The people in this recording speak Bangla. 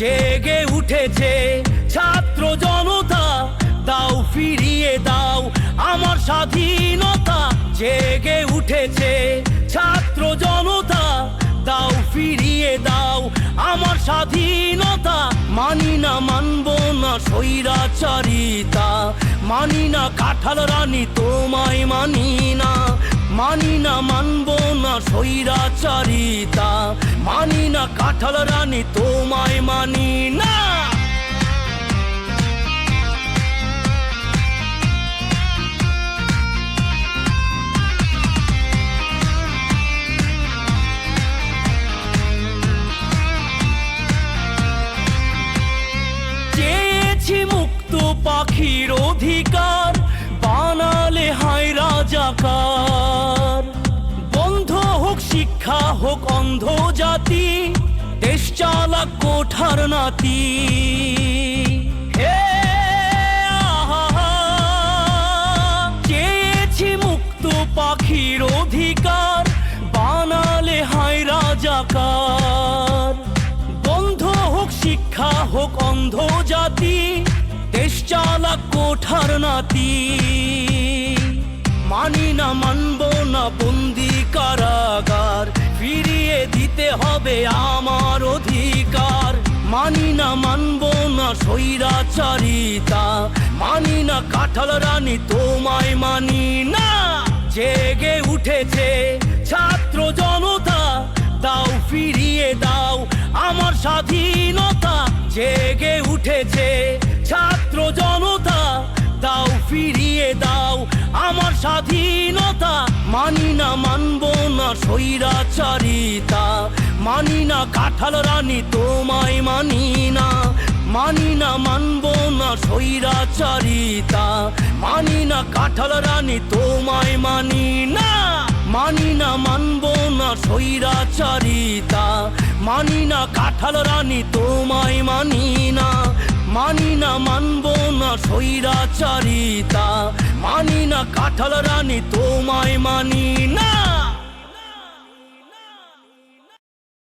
জেগে উঠেছে ছাত্র জনতা। দাও ফিরিয়ে দাও আমার স্বাধীনতা। জেগে উঠেছে ছাত্র জনতা। দাও ফিরিয়ে দাও আমার স্বাধীনতা। মানি না মানব না স্বৈরাচারিতা। মানি না কাঁঠাল রানী তোমায় মানি না। মানি না মানব না স্বৈরাচারিতা। মানি না কাঁঠাল রানী তোমায় মানি না। মুক্ত পাখির অধিকার। শিক্ষা হোক অন্ধ জাতি, দেশ চালাক কোঠার নাতি। চেয়েছি মুক্ত পাখির অধিকার, বানালে হায় রাজাকার। বন্ধ হোক শিক্ষা, হোক অন্ধ জাতি, দেশ চালাক কোঠার নাতি। মানি না মানব না বন্দি ফিরিয়ে দিতে হবে আমার অধিকার। মানি না মানব না স্বৈরাচারিতা। মানি না কাঁঠাল রানী তোমায় মানি না। জেগে উঠেছে ছাত্র জনতা। দাও ফিরিয়ে দাও আমার স্বাধীনতা। জেগে উঠেছে ছাত্র জনতা। দাও ফিরিয়ে দাও আমার স্বাধীনতা। মানি না মানব স্বৈরাচারিতা মানি না, কাঁঠাল রানী তোমায় মানি না। মানি না, মানব না স্বৈরাচারিতা মানি না, কাঁঠাল রানী তোমায় মানি না। মানি না, মানব না স্বৈরাচারিতা মানি না, কাঁঠাল রানী তোমায় মানি না। মানি না, মানব না স্বৈরাচারিতা মানি না, কাঁঠাল রানী তোমায় মানি